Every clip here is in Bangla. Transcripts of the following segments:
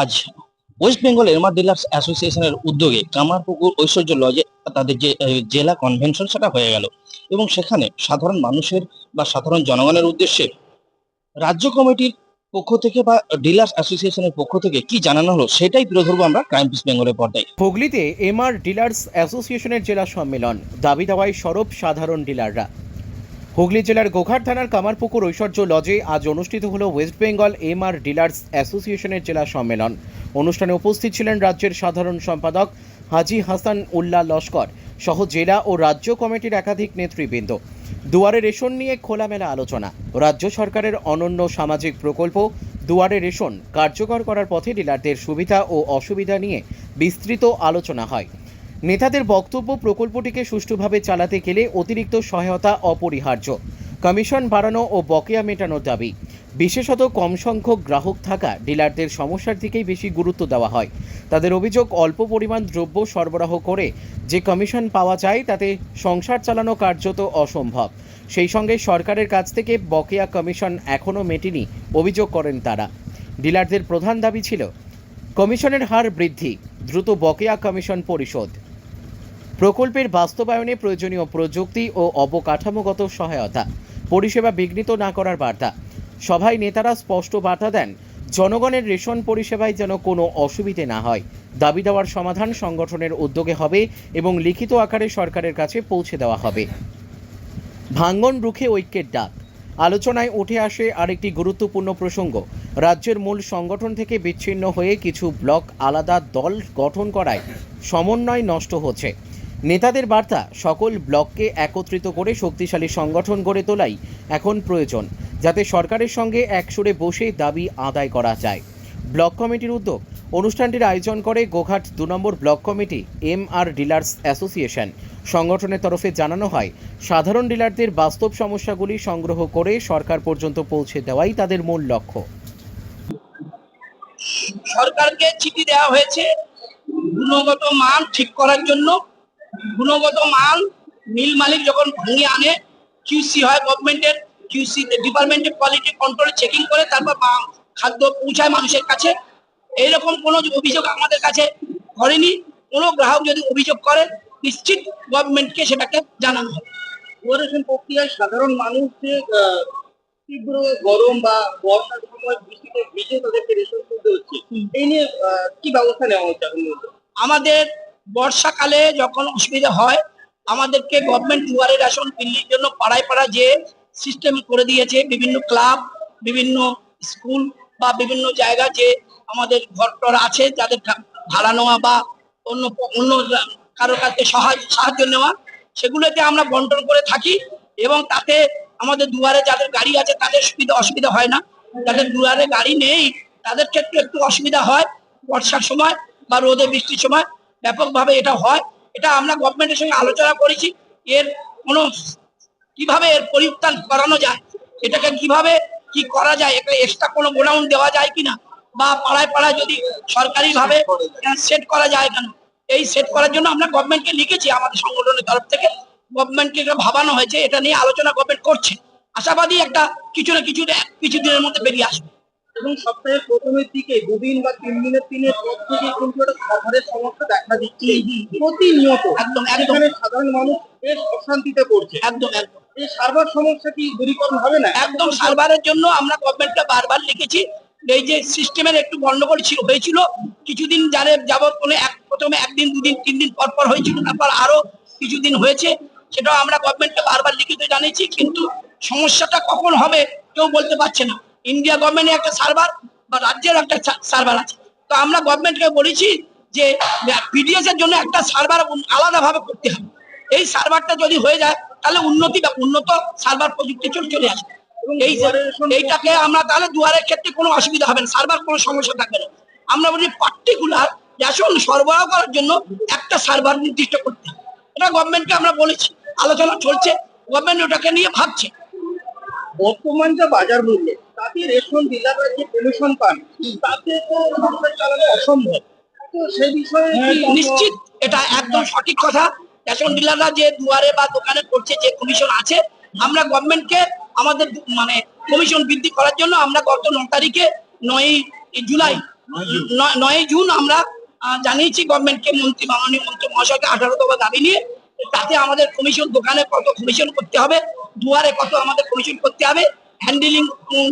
আজ ওয়েস্ট বেঙ্গল এরমার ডিলার্স অ্যাসোসিয়েশনের উদ্যোগে কামারপুকুর ঐশ্বর্য লজে তাদের যে জেলা কনভেনশন সেটা হয়ে গেল। এবং সেখানে সাধারণ মানুষের বা সাধারণ জনগণের উদ্দেশ্যে রাজ্য কমিটির পক্ষ থেকে বা ডিলার্স অ্যাসোসিয়েশনের পক্ষ থেকে কি জানানো হলো সেটাই তুলে ধরবো আমরা ক্রাইম পিস বেঙ্গলের পর্দায়। হুগলিতে এমআর ডিলার্স অ্যাসোসিয়েশনের জেলা সম্মেলন। দাবি দাওয়ায় সরব সাধারণ ডিলাররা। হুগলি জেলার গোঘাট থানার কামারপুকুর ঐশ্বর্য লজে আজ অনুষ্ঠিত হল ওয়েস্ট বেঙ্গল এমআর ডিলার্স অ্যাসোসিয়েশনের জেলা সম্মেলন। অনুষ্ঠানে উপস্থিত ছিলেন রাজ্যের সাধারণ সম্পাদক হাজি হাসান উল্লাহ লস্কর সহ জেলা ও রাজ্য কমিটির একাধিক নেতৃবৃন্দ। দুয়ারে রেশন নিয়ে খোলামেলা আলোচনা। রাজ্য সরকারের অনন্য সামাজিক প্রকল্প, দুয়ারে রেশন কার্যকর করার পথে ডিলারদের সুবিধা ও অসুবিধা নিয়ে বিস্তৃত আলোচনা হয়। নেতাদের বক্তব্য প্রকল্পটিকে সুষ্ঠুভাবে চালাতে গেলে অতিরিক্ত সহায়তা অপরিহার্য। কমিশন বাড়ানো ও বকেয়া মেটানোর দাবি। বিশেষত কম সংখ্যক গ্রাহক থাকা ডিলারদের সমস্যার দিকেই বেশি গুরুত্ব দেওয়া হয়। তাদের অভিযোগ অল্প পরিমাণ দ্রব্য সরবরাহ করে যে কমিশন পাওয়া যায়, তাতে সংসার চালানো কার্যত অসম্ভব। সেই সঙ্গে সরকারের কাছ থেকে বকেয়া কমিশন এখনও মেটেনি, অভিযোগ করেন তারা। ডিলারদের প্রধান দাবি ছিল, কমিশনের হার বৃদ্ধি, দ্রুত বকেয়া কমিশন পরিশোধ। প্রকল্পের বাস্তবায়নে প্রয়োজনীয় প্রযুক্তি ও অবকাঠামোগত সহায়তা। পরিষেবা বিঘ্নিত না করার বার্তা। সভায় নেতারা স্পষ্ট বার্তা দেন, জনগণের রেশন পরিষেবায় যেন কোনো অসুবিধে না হয়। দাবি দেওয়ার সমাধান সংগঠনের উদ্যোগে হবে এবং লিখিত আকারে সরকারের কাছে পৌঁছে দেওয়া হবে। ভাঙ্গন রুখে ঐক্যের ডাক। আলোচনায় উঠে আসে আরেকটি গুরুত্বপূর্ণ প্রসঙ্গ। রাজ্যের মূল সংগঠন থেকে বিচ্ছিন্ন হয়ে কিছু ব্লক আলাদা দল গঠন করায় সমন্বয় নষ্ট হচ্ছে। নেতাদের বার্তা সকল ব্লককে একত্রিত করে শক্তিশালী সংগঠন গড়ে তোলাই এখন প্রয়োজন, যাতে সরকারের সঙ্গে একসুরে বসে দাবি আদায় করা যায়। ব্লক কমিটির উদ্যোগ, অনুষ্ঠানটির আয়োজন করে গোঘাট দু নম্বর block committee M R dealers association. সংগঠনের তরফে জানানো হয়, সাধারণ ডিলারদের বাস্তব সমস্যাগুলি সংগ্রহ করে সরকার পর্যন্ত পৌঁছে দেওয়াই তাদের মূল লক্ষ্য। সরকারকে চিঠি দেওয়া হয়েছে, গুণগত মান ঠিক করার জন্য গুণগত মান মিল মালিক যখন ভেঙে আনে কিউসি হয় গভর্নমেন্টের কিউসি ডিপার্টমেন্টের কোয়ালিটি কন্ট্রোল চেকিং করে তারপর খাদ্য পৌঁছায় মানুষের কাছে। এইরকম কোনো অভিযোগ আমাদের কাছে করেনি কোনো গ্রাহক যদি অভিযোগ করে নিশ্চিত গভর্নমেন্টকে সেটাকে জানানো হবে। রেশন প্রক্রিয়ায় সাধারণ মানুষ যে তীব্র গরম বা বর্ষার সময় বৃষ্টিতে ভিজে তাদেরকে রেশন তুলতে হচ্ছে। এই নিয়ে কি ব্যবস্থা নেওয়া হচ্ছে আমাদের বর্ষাকালে যখন অসুবিধা হয়, আমাদেরকে গভর্নমেন্ট দুয়ারে রেশন দিল্লির জন্য পাড়ায় পাড়ায় যে সিস্টেম করে দিয়েছে, বিভিন্ন ক্লাব বিভিন্ন স্কুল বা বিভিন্ন জায়গা যে আমাদের ঘরটর আছে, যাদের ভাড়া নেওয়া বা অন্য অন্য কারোর কাছে সাহায্য সাহায্য নেওয়া সেগুলোতে আমরা বন্টন করে থাকি এবং তাতে আমাদের দুয়ারে যাদের গাড়ি আছে, তাদের সুবিধা, অসুবিধা হয় না। যাদের দুয়ারে গাড়ি নেই, তাদের ক্ষেত্রে একটু অসুবিধা হয় বর্ষার সময় বা রোদে বৃষ্টির সময়। ব্যাপকভাবে এটা হয়। এটা আমরা গভর্নমেন্টের সঙ্গে আলোচনা করেছি। এর কোনো কীভাবে এর পরিত্রাণ করানো যায়, এটাকে কীভাবে কি করা যায় এটা এক্সট্রা কোনো গোডাউন দেওয়া যায় কিনা, বা পাড়ায় পাড়ায় যদি সরকারিভাবে সেট করা যায় কেন? এই সেট করার জন্য আমরা গভর্নমেন্টকে লিখেছি আমাদের সংগঠনের তরফ থেকে। গভর্নমেন্টকে ভাবানো হয়েছে, এটা নিয়ে আলোচনা গভর্নমেন্ট করছে। আশাবাদী একটা কিছু না কিছু কিছু দিনের মধ্যে বেরিয়ে আসবে। এবং সপ্তাহের প্রথমের দিকে দুদিন বা তিন দিনের দিনের পর থেকে কিন্তু একটা খাবারের সমস্যা দেখা দিচ্ছে। প্রতিনিয়ত একদম এখানে সাধারণ মানুষ বেশ অশান্তিতে পড়ছে। একদম একদম। এই সার্ভার সমস্যা কি দূরীকরণ হবে না? একদম সার্ভারের জন্য আমরা গভর্নমেন্টকে বারবার লিখেছি। এই যে সিস্টেমের একটু গন্ডগোল ছিল হয়েছিল। কিছুদিন জানে যাবত কোনো এক প্রথমে একদিন দুদিন তিন দিন পর পর হয়েছিল তারপর আরও কিছুদিন হয়েছে। সেটাও আমরা গভর্নমেন্টকে বারবার লিখিত জানিয়েছি কিন্তু সমস্যাটা কখন হবে কেউ বলতে পারছে না। ইন্ডিয়া গভর্নমেন্টের একটা সার্ভার বা রাজ্যের একটা সার্ভার আছে। তো আমরা গভর্নমেন্টকে বলেছি যে পিডিএস এর জন্য একটা সার্ভার আলাদাভাবে করতে হবে। এই সার্ভারটা যদি হয়ে যায় তাহলে উন্নতি বা উন্নত সার্ভার প্রযুক্তি চলে চলে আসবে। এই এইটাকে আমরা তাহলে দুয়ারের ক্ষেত্রে কোনো অসুবিধা হবে না। সার্ভার কোনো সমস্যা থাকবে না। আমরা বলি পার্টিকুলার রেশন সরবরাহ করার জন্য একটা সার্ভার নির্দিষ্ট করতে হবে। এটা গভর্নমেন্টকে আমরা বলেছি। আলোচনা চলছে। গভর্নমেন্ট ওটাকে নিয়ে ভাবছে। বর্তমান যা বাজার মূল্য তাতে রেশন যে কমিশন পান, তাতে তো সংসার চালানো অসম্ভব। তো সেই বিষয়ে নিশ্চিত, এটা একদম সঠিক কথা। রেশন ডিলাররা যে দুয়ারে বা দোকানে করছে, যে কমিশন আছে, আমরা গভর্নমেন্টকে আমাদের মানে কমিশন বৃদ্ধি করার জন্য আমরা গত ন তারিখে নয় জুলাই, নয়- জুন আমরা জানিয়েছি গভর্নমেন্টকে মন্ত্রী, মাননীয় মন্ত্রী মহাশয়কে আঠারো দফা দাবি নিয়ে, তাতে আমাদের কমিশন দোকানে কত কমিশন করতে হবে, দুয়ারে কত আমাদের কমিশন করতে হবে হ্যান্ডেলিং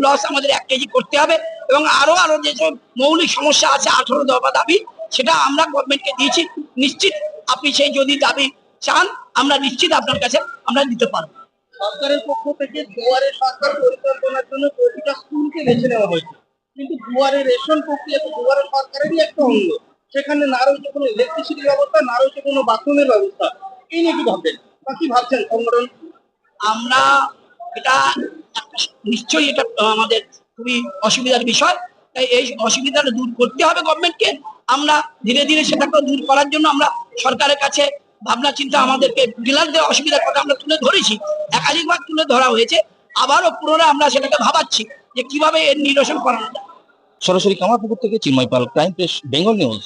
লস আমাদের এক কেজি করতে হবে এবং আরও আরও যেসব মৌলিক সমস্যা আছে আঠারো দফা দাবি সেটা আমরা গভর্নমেন্টকে দিয়েছি। নিশ্চিত আপনি সেই যদি দাবি চান আমরা নিশ্চিত আপনার কাছে আমরা দিতে পারব। সরকারের পক্ষ থেকে দুয়ারে সরকার পরিকল্পনার জন্য প্রতিটা স্কুলকে বেছে নেওয়া হয়েছে। কিন্তু দুয়ারে রেশন প্রক্রিয়া তো দুয়ারে সরকারেরই একটা অঙ্গ। সেখানে না রয়েছে কোনো ইলেকট্রিসিটি ব্যবস্থা না রয়েছে কোনো বাথরুমের ব্যবস্থা। এই নিয়ে কি ভাববেন বা কি ভাবছেন সংগঠন? আমরা এটা নিশ্চয়ই এটা আমাদের খুবই অসুবিধার বিষয়। তাই এই অসুবিধাটা দূর করতে হবে গভর্নমেন্টকে আমরা ধীরে ধীরে সেটাকে দূর করার জন্য আমরা সরকারের কাছে ভাবনা চিন্তা আমাদেরকে ডিলারদের অসুবিধার কথা আমরা তুলে ধরেছি। একাধিকবার তুলে ধরা হয়েছে। আবারও পুনরায় আমরা সেটাকে ভাবাচ্ছি যে কীভাবে এর নিরসন করানো যায়। সরাসরি কামারপুকুর থেকে Chinmoy Pal crime press Bengal news.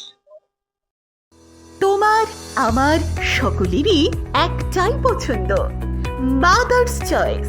তোমার আমার সকলেরই একটাই পছন্দ। Mother's choice